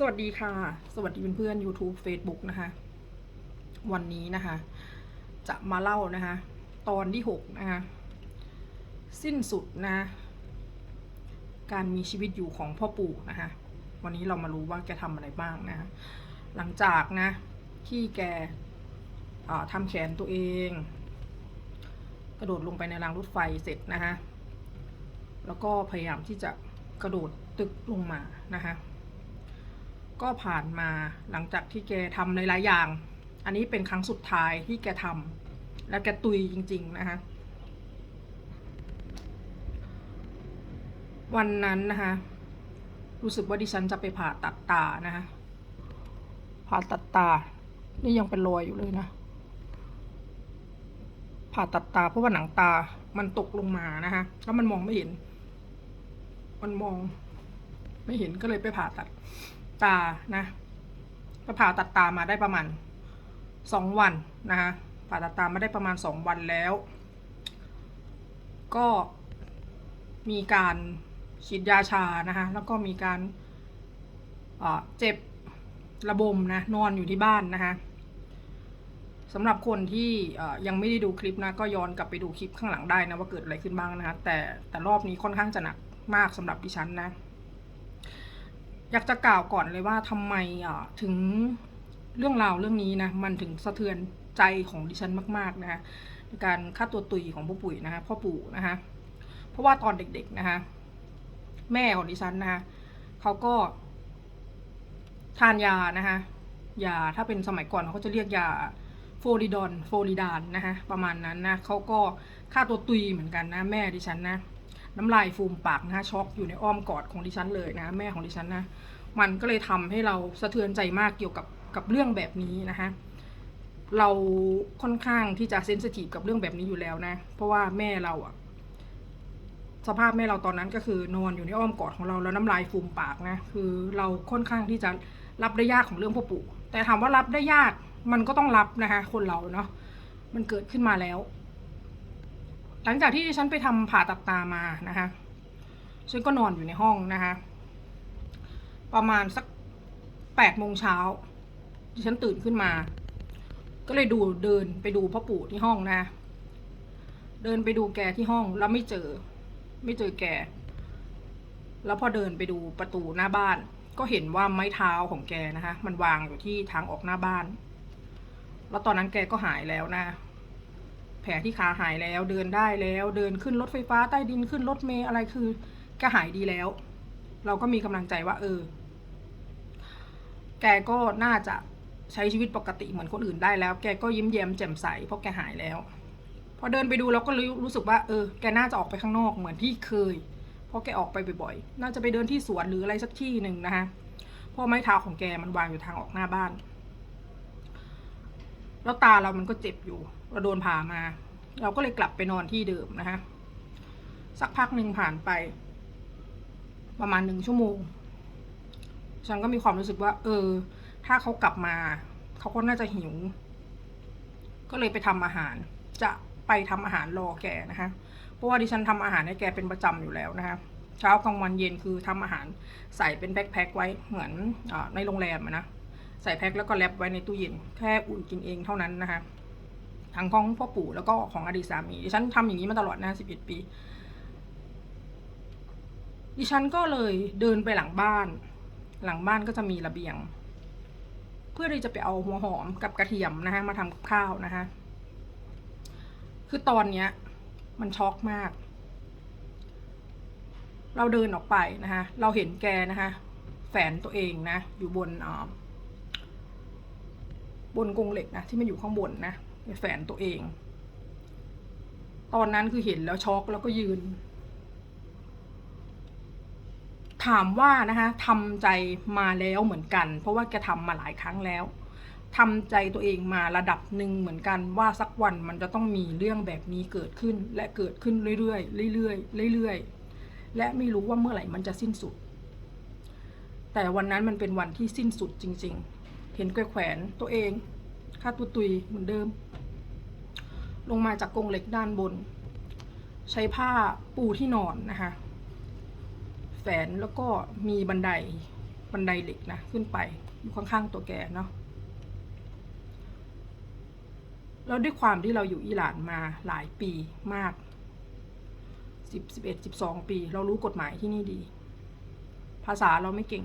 สวัสดีค่ะ สวัสดีเพื่อนๆ YouTube Facebook นะคะ วันนี้นะคะ จะมาเล่านะคะ ตอนที่หกนะคะ สิ้นสุดนะ การมีชีวิตอยู่ของพ่อปู่นะคะ วันนี้เรามารู้ว่าแกทำอะไรบ้างนะะหลังจากนะที่แกทำแขนตัวเอง กระโดดลงไปในรางรถไฟเสร็จนะคะแล้วก็พยายามที่จะกระโดดตึกลงมานะคะ ก็ผ่านมาหลังจากที่แกทำหลายๆอย่าง อันนี้เป็นครั้งสุดท้ายที่แกทำและแกตุยจริง ๆ นะคะ วันนั้นนะคะ รู้สึกว่าดิฉันจะไปผ่าตัดตานะคะผ่าตัดตา นี่ยังเป็นรอยอยู่เลยนะ ผ่าตัดตาเพราะว่าหนังตา มันตกลงมานะคะแล้วมันมองไม่เห็น มันมอง ไม่เห็นก็เลยไปผ่าตัด ตานะไปผ่าตัดตามาได้ประมาณสองวันนะคะผ่าตัดตามาได้ประมาณสองวันแล้ว ก็มีการฉีดยาชานะคะแล้วก็มีการเจ็บระบมนะนอนอยู่ที่บ้านนะคะสำหรับคนที่ยังไม่ได้ดูคลิปนะก็ย้อนกลับไปดูคลิปข้างหลังได้นะว่าเกิดอะไรขึ้นบ้างนะคะแต่แต่รอบนี้ค่อนข้างจะหนักมากสำหรับดิฉันนะ อยากจะกล่าวก่อนเลยว่าทำไมอะถึงเรื่องราวเรื่องนี้นะมันถึงสะเทือนใจของดิฉันมาก ๆนะคะในการฆ่าตัวตุยของพ่อปุ๋ยนะคะพ่อปู่นะคะเพราะว่าตอนเด็กๆนะคะแม่ของดิฉันนะคะเขาก็ ทานยานะคะยาถ้าเป็นสมัยก่อนเขาจะเรียกยาโฟลิดอนโฟลิดานนะคะประมาณนั้นนะเขาก็ฆ่าตัวตุยเหมือนกันนะ แม่ดิฉันนะ น้ำลายฟูมปากนะช็อกอยู่ในอ้อมกอดของดิฉันเลยนะแม่ของดิฉันนะมันก็เลยทำให้เราสะเทือนใจมากเกี่ยวกับกับเรื่องแบบนี้นะคะเราค่อนข้างที่จะเซนซิทีฟกับเรื่องแบบนี้อยู่แล้วนะ เพราะว่าแม่เราอะสภาพแม่เราตอนนั้นก็คือนอนอยู่ในอ้อมกอดของเราแล้วน้ำลายฟูมปากนะคือเราค่อนข้างที่จะรับได้ยากของเรื่องพ่อปู่แต่ถามว่ารับได้ยากมันก็ต้องรับนะคะคนเราเนาะมันเกิดขึ้นมาแล้ว หลังจากที่ดิฉันไปทำผ่าตัดตามานะคะฉันก็นอนอยู่ในห้องนะคะ ประมาณสักแปดโมงเช้าดิฉันตื่นขึ้นมา ก็เลยดูเดินไปดูพ่อปู่ที่ห้องนะ เดินไปดูแกที่ห้องแล้วไม่เจอ ไม่เจอแก แล้วพอเดินไปดูประตูหน้าบ้าน ก็เห็นว่าไม้เท้าของแกนะคะ มันวางอยู่ที่ทางออกหน้าบ้าน แล้วตอนนั้นแกก็หายแล้วนะ ผลที่ขาหายแล้วเดินได้แล้วเดินขึ้นรถไฟฟ้าใต้ดินขึ้นรถเมล์อะไรคือแกหายดีแล้ว เราก็มีกำลังใจว่า เออ แกก็น่าจะใช้ชีวิตปกติเหมือนคนอื่นได้แล้ว แกก็ยิ้มแย้มแจ่มใสเพราะแกหายแล้ว พอเดินไปดูเราก็รู้รู้สึกว่าเออ แกน่าจะออกไปข้างนอกเหมือนที่เคย เพราะแกออกไปบ่อยๆ น่าจะไปเดินที่สวนหรืออะไรสักที่หนึ่งนะคะเพราะไม้เท้าของแกมันวางอยู่ทางออกหน้าบ้าน แล้วตาเรามันก็เจ็บอยู่เราโดนผ่ามา เราก็เลยกลับไปนอนที่เดิมนะคะ สักพักหนึ่งผ่านไป ประมาณหนึ่งชั่วโมง ฉันก็มีความรู้สึกว่า เออ ถ้าเขากลับมา เขาก็น่าจะหิว ก็เลยไปทำอาหาร จะไปทำอาหารรอแกนะคะ เพราะว่าดิฉันทำอาหารให้แกเป็นประจำอยู่แล้วนะคะ เช้ากลางวันเย็นคือทำอาหารใส่เป็นแพ็คๆไว้เหมือนอในโรงแรมนะ ใส่แพ็คแล้วก็แรปไว้ในตู้เย็น แค่อุ่นกินเองเท่านั้นนะคะ ทั้งของพ่อปู่แล้วก็ของอดีตสามีดิฉันทำอย่างนี้มาตลอดนะสิบเอ็ดปี ดิฉันก็เลยเดินไปหลังบ้าน หลังบ้านก็จะมีระเบียง เพื่อที่จะไปเอาหัวหอมกับกระเทียมนะคะมาทำกับข้าวนะคะ คือตอนเนี้ย มันช็อกมาก เราเดินออกไปนะคะ เราเห็นแกนะคะแฝนตัวเองนะ อยู่บนอ่า บนกรงเหล็กนะที่มันอยู่ข้างบนนะแฝนตัวเอง ตอนนั้นคือเห็นแล้วช็อกแล้วก็ยืน ถามว่านะคะทำใจมาแล้วเหมือนกัน เพราะว่าแกทำมาหลายครั้งแล้วทำใจตัวเองมาระดับหนึ่งเหมือนกันว่าสักวันมันจะต้องมีเรื่องแบบนี้เกิดขึ้น และเกิดขึ้นเรื่อยๆเรื่อยๆเรื่อยๆและไม่รู้ว่าเมื่อไหร่มันจะสิ้นสุด แต่วันนั้นมันเป็นวันที่สิ้นสุดจริง ๆ เห็นแกแขวนตัวเองค่าตัวตุยเหมือนเดิม ลงมาจากกรงเหล็กด้านบน ใช้ผ้าปูที่นอนนะคะแฝนแล้วก็มีบันไดบันไดเหล็กนะขึ้นไปอยู่ข้างๆตัวแกเนาะแล้วด้วยความที่เราอยู่อิหร่านมาหลายปีมากสิบสิบเอ็ดสิบสองปี เรารู้กฎหมายที่นี่ดี ภาษาเราไม่เก่ง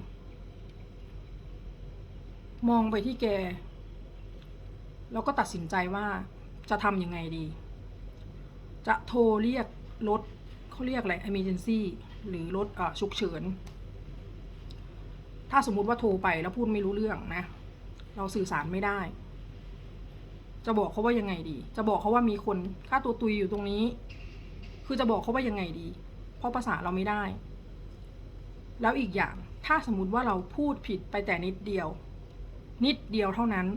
มองไปที่แกเราก็ตัดสินใจว่าจะทำยังไงดี จะโทรเรียกรถเขาเรียกอะไร emergency หรือรถอ่ฉุกเฉิน ถ้าสมมุติว่าโทรไปแล้วพูดไม่รู้เรื่องนะ เราสื่อสารไม่ได้ จะบอกเขาว่ายังไงดี จะบอกเขาว่ามีคนฆ่าตัวตุยอยู่ตรงนี้ คือจะบอกเขาว่ายังไงดี เพราะภาษาเราไม่ได้ แล้วอีกอย่าง ถ้าสมมติว่าเราพูดผิดไปแต่นิดเดียว นิดเดียวเท่านั้น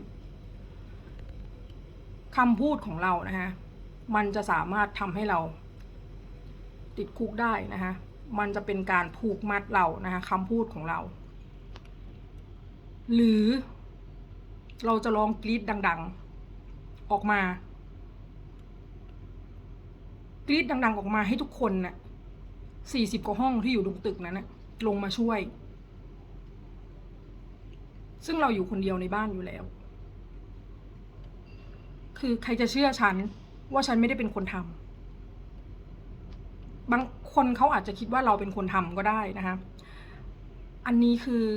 คำพูดของเรานะคะมันจะสามารถทำให้เรา ติดคุกได้นะคะมันจะเป็นการผูกมัดเรานะคะคำพูดของเรา หรือเราจะลองกรีดดัง ๆ ออกมากรีดดัง ๆ ออกมาให้ทุกคนน่ะสี่สิบกว่าห้องที่อยู่ตรงตึกนั้นนะลงมาช่วย ซึ่งเราอยู่คนเดียวในบ้านอยู่แล้ว คือใครจะเชื่อฉันว่าฉันไม่ได้เป็นคนทำบางคนเขาอาจจะคิดว่าเราเป็นคนทำก็ได้นะคะ อันนี้คือ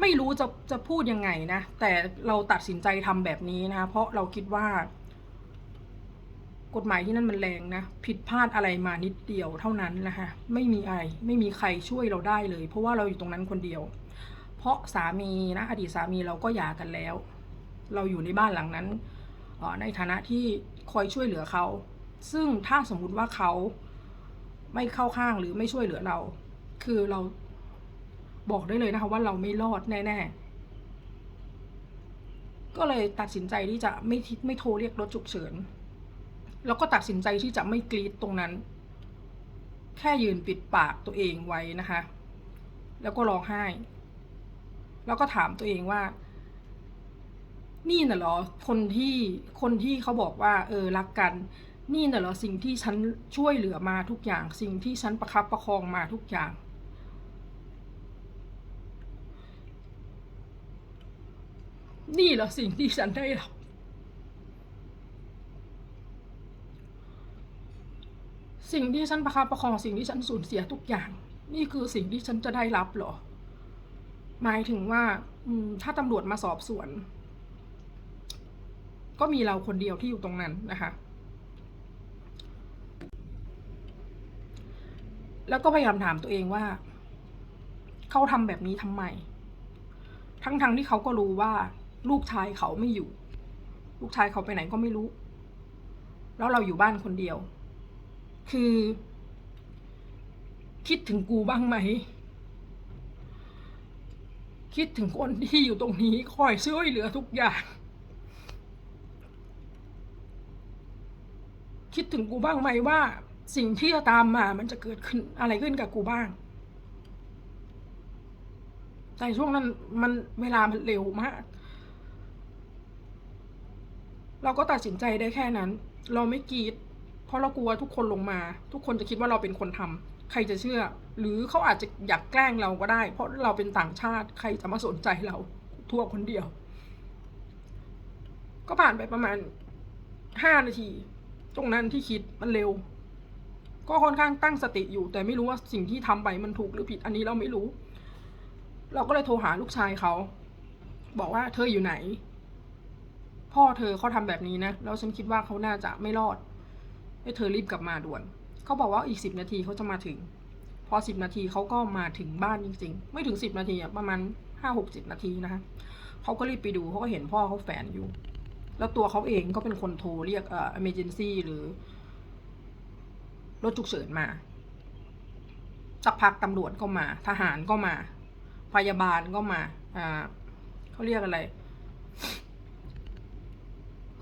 ไม่รู้จะจะพูดยังไงนะ แต่เราตัดสินใจทำแบบนี้นะคะ เพราะเราคิดว่า กฎหมายที่นั่นมันแรงนะ ผิดพลาดอะไรมานิดเดียวเท่านั้นนะคะ ไม่มีอะไร ไม่มีใครช่วยเราได้เลย เพราะว่าเราอยู่ตรงนั้นคนเดียว เพราะสามีนะ อดีตสามีเราก็หย่ากันแล้ว เราอยู่ในบ้านหลังนั้น ในฐานะที่คอยช่วยเหลือเขา ซึ่งถ้าสมมุติว่าเขาไม่เข้าข้างหรือไม่ช่วยเหลือเรา คือเราบอกได้เลยนะคะว่าเราไม่รอดแน่ ๆ ก็เลยตัดสินใจที่จะไม่ทิไม่โทรเรียกรถฉุกเฉิน แล้วก็ตัดสินใจที่จะไม่กรีดตรงนั้น แค่ยืนปิดปากตัวเองไว้นะคะ แล้วก็ร้องไห้ แล้วก็ถามตัวเองว่า นี่น่ะเหรอ คนที่คนที่เขาบอกว่า เออรักกัน นี่น่ะเหรอสิ่งที่ฉันช่วยเหลือมาทุกอย่าง สิ่งที่ฉันประคับประคองมาทุกอย่างนี่เหรอสิ่งที่ฉันได้รับ สิ่งที่ฉันประคับประคองสิ่งที่ฉันสูญเสียทุกอย่าง นี่คือสิ่งที่ฉันจะได้รับเหรอ หมายถึงว่าถ้าตำรวจมาสอบสวน ก็มีเราคนเดียวที่อยู่ตรงนั้นนะคะ แล้วก็พยายามถามตัวเองว่า เขาทำแบบนี้ทำไม ทั้งๆทที่เขาก็รู้ว่า ลูกชายเขาไม่อยู่ ลูกชายเขาไปไหนก็ไม่รู้ แล้วเราอยู่บ้านคนเดียว คือ คิดถึงกูบ้างไหม คิดถึงคนที่อยู่ตรงนี้คอยช่วยเหลือทุกอย่าง คิดถึงกูบ้างไหมว่า สิ่งที่จะตามมามันจะเกิดขึ้นอะไรขึ้นกับกูบ้าง แต่ช่วงนั้นมันเวลามันเร็วมากเราก็ตัดสินใจได้แค่นั้น เราไม่กรีด เพราะเรากลัวทุกคนลงมา ทุกคนจะคิดว่าเราเป็นคนทำใครจะเชื่อ หรือเขาอาจจะอยากแกล้งเราก็ได้ เพราะเราเป็นต่างชาติ ใครจะมาสนใจเราทั่วคนเดียว ก็ผ่านไปประมาณห้านาที ตรงนั้นที่คิดมันเร็ว ก็ค่อนข้างตั้งสติอยู่ แต่ไม่รู้ว่าสิ่งที่ทำไปมันถูกหรือผิดอันนี้เราไม่รู้ เราก็เลยโทรหาลูกชายเขาบอกว่าเธออยู่ไหน พ่อเธอเขาทำแบบนี้นะแล้วฉันคิดว่าเขาน่าจะไม่รอด ให้เธอรีบกลับมาด่วน เขาบอกว่าอีกสิบนาทีเขาจะมาถึง พอสิบนาทีเขาก็มาถึงบ้านจริงๆ ไม่ถึงสิบนาทีอะประมาณห้าหกสิบนาทีนะคะเขาก็รีบไปดูเขาก็เห็นพ่อเขาแฝนอยู่ แล้วตัวเขาเองก็เป็นคนโทรเรียกเอ่อ emergency หรือ รถฉุกเฉินมาสักพักตำรวจก็มา ทหารก็มา พยาบาลก็มาอ่าเขาเรียกอะไร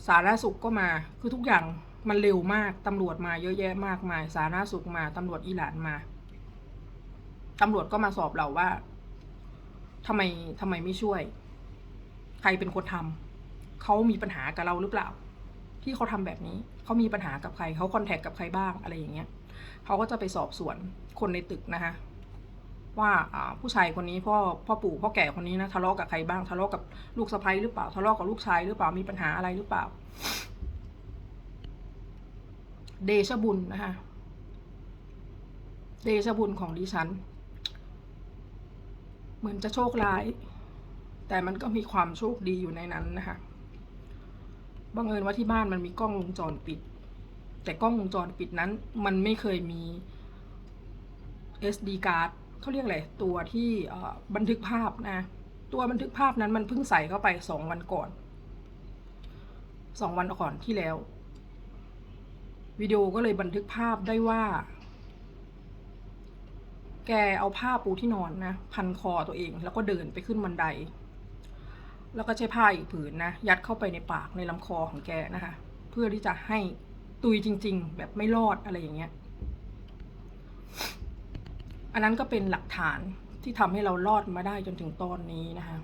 สาธารณสุขก็มา คือทุกอย่าง มันเร็วมากตำรวจมาเยอะแยะมากมาย สาธารณสุขมาตำรวจอิหร่านมาตำรวจก็มาสอบเราว่าทำไมทำไมไม่ช่วย ใครเป็นคนทำเขามีปัญหากับเราหรือเปล่า ที่เขาทำแบบนี้เขามีปัญหากับใครเขาคอนแทคกับใครบ้างอะไรอย่างเงี้ยเขาก็จะไปสอบสวนคนในตึกนะคะว่าอ่าผู้ชายคนนี้พ่อพ่อปู่พ่อแก่คนนี้นะทะเลาะกับใครบ้างทะเลาะกับลูกสะใภ้หรือเปล่า ทะเลาะกับลูกชายหรือเปล่ามีปัญหาอะไรหรือเปล่า เดชบุญนะคะ เดชบุญของดิฉัน เหมือนจะโชคร้าย แต่มันก็มีความโชคดีอยู่ในนั้นนะคะบังเอิญว่าที่บ้านมันมีกล้องวงจรปิด แต่กล้องวงจรปิดนั้น มันไม่เคยมี SD card เขาเรียกอะไรตัวที่บันทึกภาพนะ ตัวบันทึกภาพนั้นมันเพิ่งใส่เข้าไปสองวันก่อนสองวันก่อนที่แล้ว วิดีโอก็เลยบันทึกภาพได้ว่า แกเอาผ้าปูที่นอนนะ พันคอตัวเอง แล้วก็เดินไปขึ้นบันได แล้วก็ใช้ผ้าอีกผืนนะ ยัดเข้าไปในปากในลำคอของแกนะคะ เพื่อที่จะให้ตุยจริง ๆ แบบไม่รอดอะไรอย่างเงี้ย อันนั้นก็เป็นหลักฐานที่ทำให้เรารอดมาได้จนถึงตอนนี้นะคะ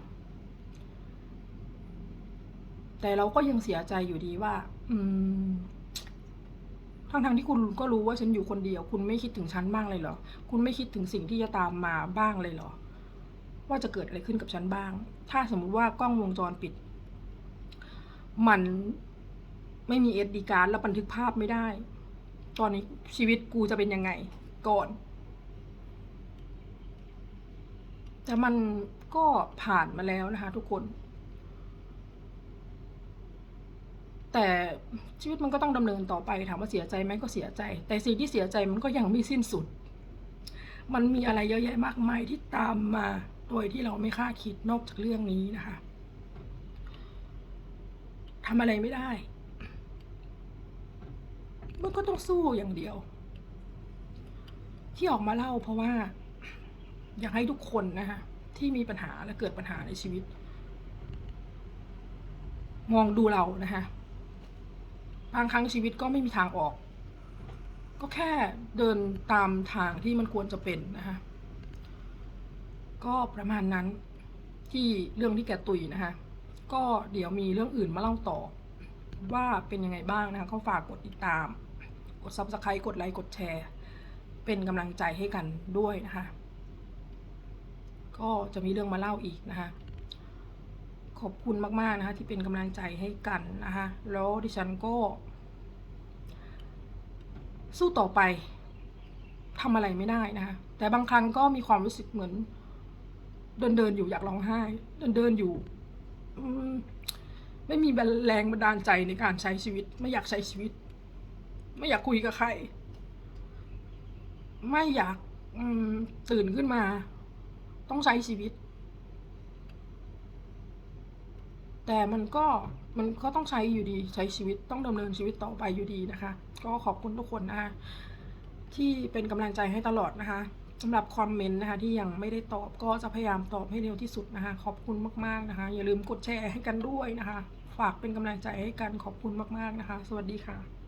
แต่เราก็ยังเสียใจอยู่ดีว่า อืม ทั้งทางๆที่คุณก็รู้ว่าฉันอยู่คนเดียว คุณไม่คิดถึงฉันบ้างเลยเหรอ คุณไม่คิดถึงสิ่งที่จะตามมาบ้างเลยเหรอ ว่าจะเกิดอะไรขึ้นกับฉันบ้าง ถ้าสมมุติว่ากล้องวงจรปิด มันไม่มีเอสดีการ์ดแล้วบันทึกภาพไม่ได้ ตอนนี้ชีวิตกูจะเป็นยังไง ก่อน แต่มันก็ผ่านมาแล้วนะคะทุกคน แต่ชีวิตมันก็ต้องดำเนินต่อไปถามว่าเสียใจไหมก็เสียใจ แต่สิ่งที่เสียใจมันก็ยังไม่สิ้นสุด มันมีอะไรเยอะแยะมากมายที่ตามมาโดยที่เราไม่คาดคิดนอกจากเรื่องนี้นะคะทำอะไรไม่ได้ มันก็ต้องสู้อย่างเดียว ที่ออกมาเล่าเพราะว่า อยากให้ทุกคนนะคะที่มีปัญหาและเกิดปัญหาในชีวิต มองดูเรานะคะ บางครั้งชีวิตก็ไม่มีทางออก ก็แค่เดินตามทางที่มันควรจะเป็นนะคะก็ประมาณนั้นที่เรื่องที่แกตุยนะคะก็เดี๋ยวมีเรื่องอื่นมาเล่าต่อ ว่าเป็นยังไงบ้างนะคะก็ฝากกดติดตาม กด subscribe กดไลค์กดแชร์ เป็นกำลังใจให้กันด้วยนะคะ ก็จะมีเรื่องมาเล่าอีกนะคะ ขอบคุณมากๆนะคะที่เป็นกำลังใจให้กันนะคะแล้วดิฉันก็ สู้ต่อไปทำอะไรไม่ได้นะคะแต่บางครั้งก็มีความรู้สึกเหมือน เดินเดินอยู่อยากร้องไห้ เดินเดินอยู่ไม่มีแรงบันดาลใจในการใช้ชีวิต ไม่อยากใช้ชีวิต ไม่อยากคุยกับใคร ไม่อยากตื่นขึ้นมา ต้องใช้ชีวิต แต่มันก็มันก็ต้องใช้อยู่ดีใช้ชีวิตต้องดำเนินชีวิตต่อไปอยู่ดีนะคะ ก็ขอบคุณทุกคนนะคะที่เป็นกำลังใจให้ตลอดนะคะสำหรับคอมเมนต์นะคะที่ยังไม่ได้ตอบก็จะพยายามตอบให้เร็วที่สุดนะคะ ขอบคุณมากๆนะคะ อย่าลืมกดแชร์ให้กันด้วยนะคะ ฝากเป็นกำลังใจให้กันขอบคุณมากๆนะคะ สวัสดีค่ะ